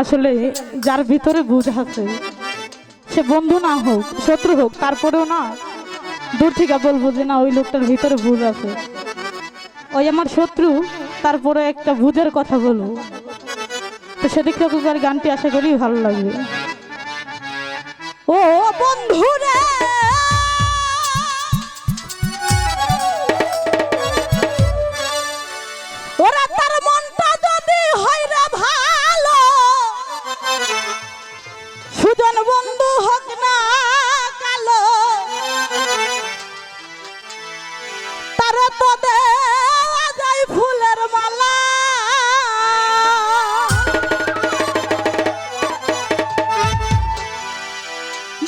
আসলে যার ভিতরে বুঝ আছে, সে বন্ধু না হোক, শত্রু হোক, তারপরেও না দূর থেকে বলব যে না, ওই লোকটার ভিতরে বুঝ আছে। ওই আমার শত্রু, তারপরে একটা বুঝের কথা বলব। তো সেদিক থেকে গানটি আশা করি ভালো লাগবে। ও বন্ধু সুজন বন্ধু হোক না কালো তারা তো যায় ফুলের মালা।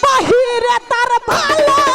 বাহিরে তার ভালো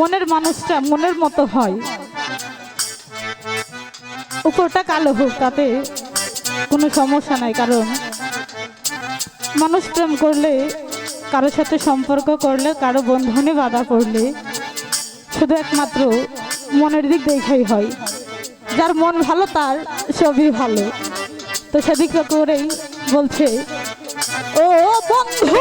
মনের মানুষটা মনের মতো হয়। উপরটা কালো হোক, তাতে কোনো সমস্যা নাই, কারণ মানুষ প্রেম করলে, কারোর সাথে সম্পর্ক করলে, কারও বন্ধনে বাধা পড়লে শুধু একমাত্র মনের দিক দেখাই হয়। যার মন ভালো, তার সবই ভালো। তো সেদিক করেই বলছে, ও বন্ধুরে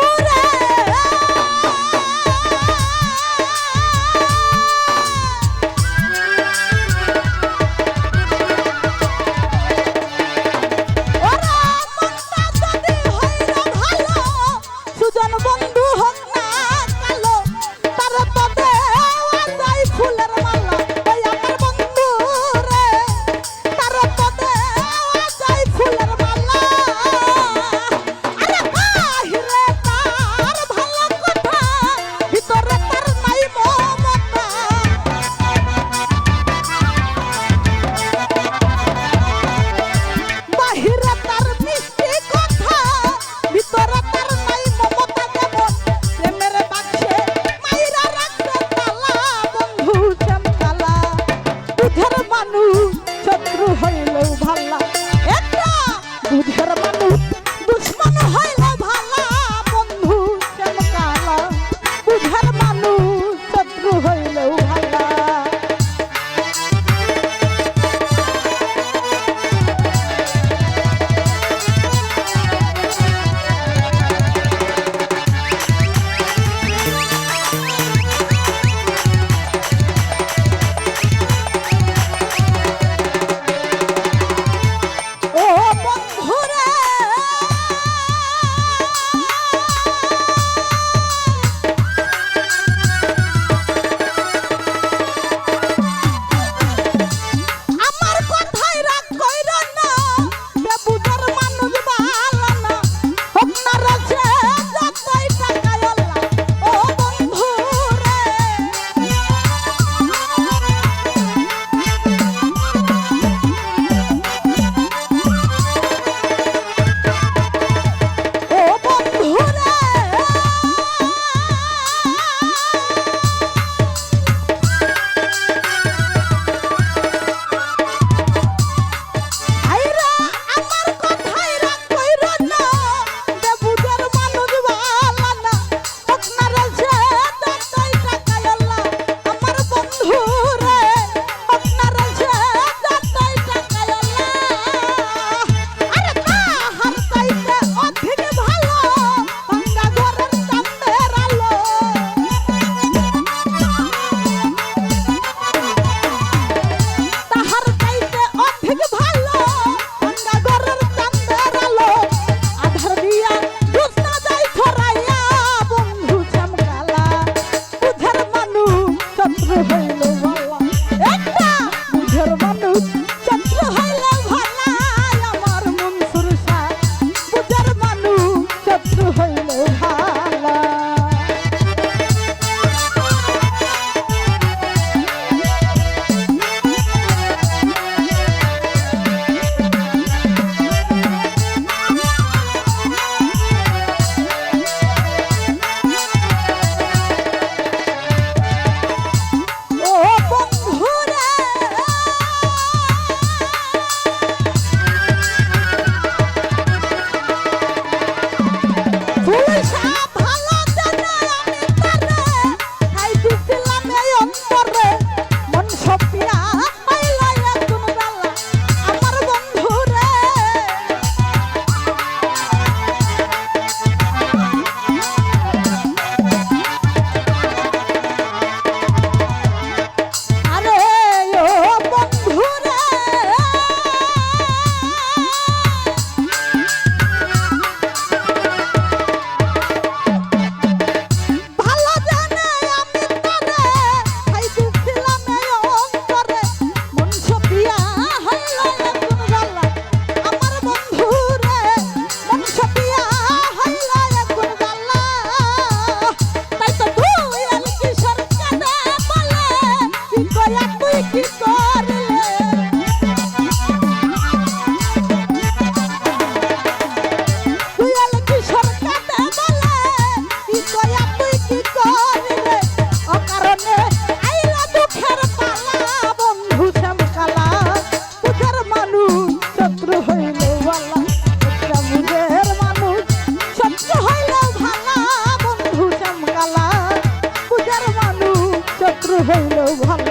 হইল ভালা